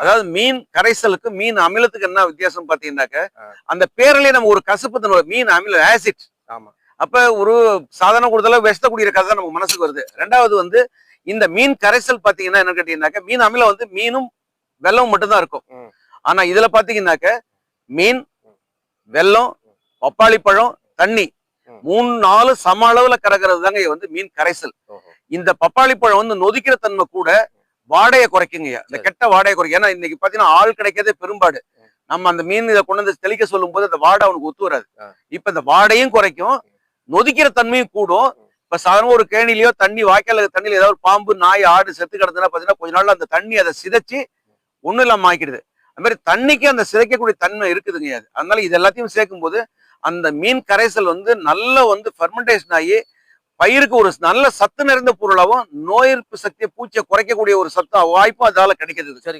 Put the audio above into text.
அதாவது மீன் கரைசலுக்கு மீன் அமிலத்துக்கு என்ன வித்தியாசம் பாத்தீங்கன்னாக்க. அந்த பேர்லயே நம்ம ஒரு கசப்பு மீன் அமில ஆசிட் ஆமா. அப்ப ஒரு சாதாரண கூடுதலா விஷத்தை குடிக்கிற கதை தான் நமக்கு மனசுக்கு வருது. ரெண்டாவது வந்து இந்த மீன் கரைசல் பாத்தீங்கன்னா என்ன கேட்டீங்கன்னாக்க மீன் அமிலம் வந்து மீனும் வெள்ளம் மட்டும்தான் இருக்கும். ஆனா இதுல பாத்தீங்கன்னாக்க மீன் வெல்லம் பப்பாளி பழம் தண்ணி. மூணு நாலு சம அளவுல கறக்கிறது தாங்க வந்து மீன் கரைசல். இந்த பப்பாளி பழம் வந்து நொதிக்கிற தன்மை கூட வாடையை குறைக்குங்கய்யா இந்த. கெட்ட வாடையை குறைக்கும் ஏன்னா இன்னைக்கு பாத்தீங்கன்னா ஆள் கிடைக்கிறதே பெரும்பாடு. நம்ம அந்த மீன் இதை கொண்டு வந்து தெளிக்க சொல்லும் போது அந்த வாடை அவனுக்கு ஒத்து வராது. இப்ப இந்த வாடையும் குறைக்கும். நொதிக்கிற தன்மையும் கூடும். இப்ப சாதாரண ஒரு கேணிலையோ தண்ணி வாய்க்கால தண்ணியில ஏதாவது பாம்பு நாய் ஆடு செத்து கிடந்ததுன்னா பாத்தீங்கன்னா கொஞ்ச நாள்ல அந்த தண்ணி அதை சிதைச்சு ஒண்ணும் இல்லாம ஆக்கிடுது. அது மாதிரி தண்ணிக்கு அந்த சிதைக்கக்கூடிய தன்மை இருக்குதுங்க அது அதனால இது எல்லாத்தையும் சேர்க்கும் போது அந்த மீன் கரைசல் வந்து நல்ல வந்து ஃபெர்மெண்டேஷன் ஆகி பயிருக்கு ஒரு நல்ல சத்து நிறைந்த பொருளாகவும் நோய் எதிர்ப்பு சக்தியை பூச்சியை குறைக்கக்கூடிய ஒரு சத்து வாய்ப்பும் அதால கிடைக்கிறது சரி